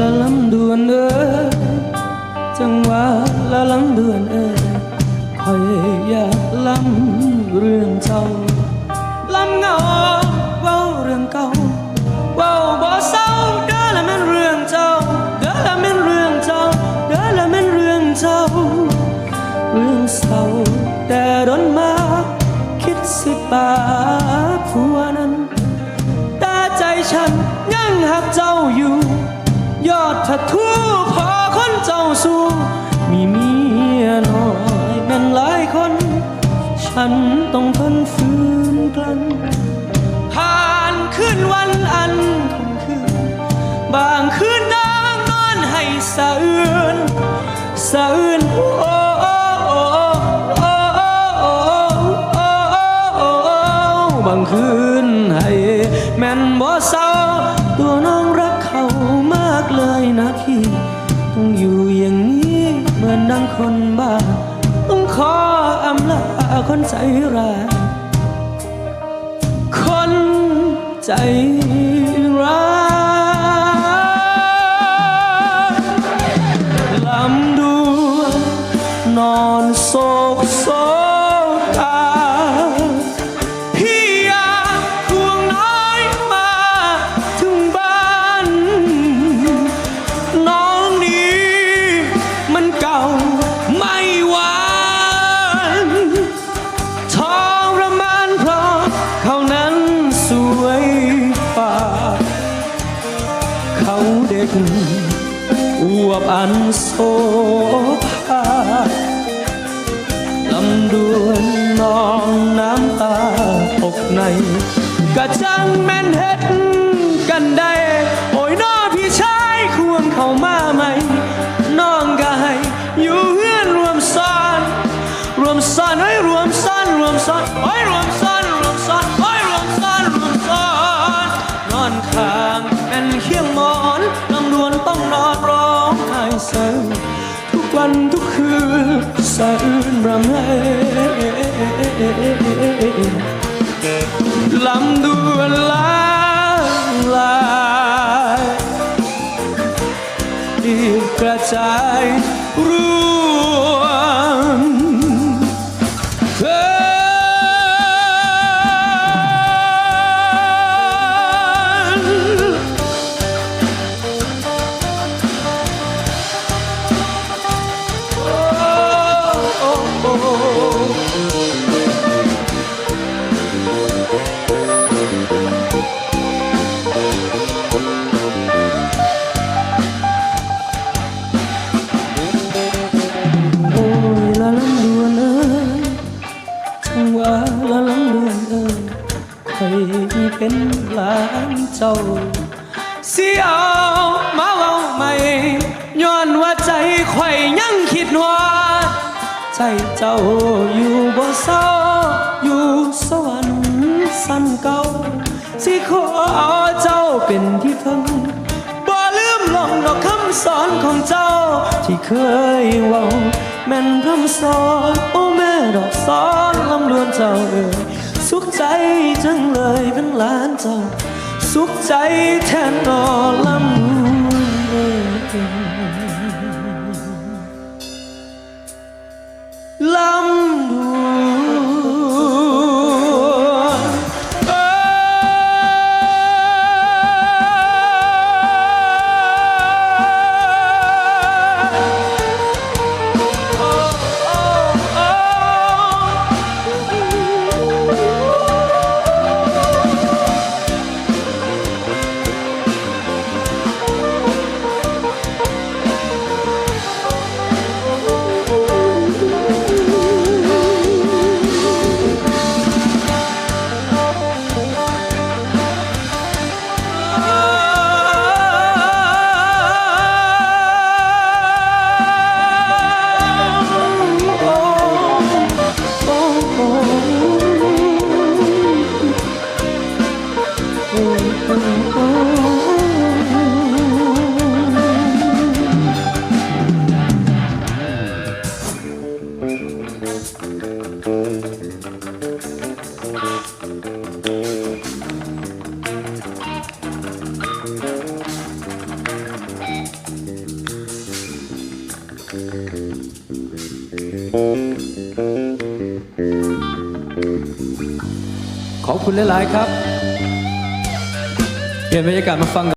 ละลำดวนเอ้ยจังหวะละลำดวนเอ้ยคอยอยากลำเรื่องเจ้าลำเงาเว้าเรื่องเก่าเว้าบ่เศร้าเด้อละแม่นเรื่องเจ้าเด้อละแม่นเรื่องเจ้าเด้อละแม่นเรื่องเจ้า เรื่องเศร้าแต่ดนมาคิดสิบาผัวนั้นแต่ใจฉันยังหักเจ้าอยู่ ยอดทะทูพอคนเจ้าสู้มีเมียน้อยแม่นหลายคน ฉันต้องทนฟื้นกลั้นผ่านขึ้นวันอันคงคืน บางคืนนางนอนให้สะอื้นสะอื้นโอ้บางคืนให้แม่นบ่เศร้าตัวน้อ เลยนะพี่ต้องอยู่อย่างนี้เหมือนดังคนบ้า ต้องขออำลาคนใจร้ายคนใจ วบอันโศภาลำดวนนองน้ำตาตกในกะจังแม่นเฮ็ดกันได้ โอ้ยน้อพี่ชายควงเข้ามา อื่นรำไห้ลำดวนลางลายรีบกระจายรู้ เจ้าอยู่บ่เศร้าอยู่สวรรค์สั้นเก่าสิขอเจ้าเป็นที่พึ่งบ่ลืมลงดอกคำสอนของเจ้า ที่เคยเว้าแม่นคำสอนโอ้แม่ดอกสอนลำดวนเจ้าเอ่ยสุขใจจังเลยเป็นหลานเจ้า สุขใจแทนนอลำดวนเอ่ย ขอบคุณหลาย ๆ ครับ เปลี่ยนบรรยากาศมาฟัง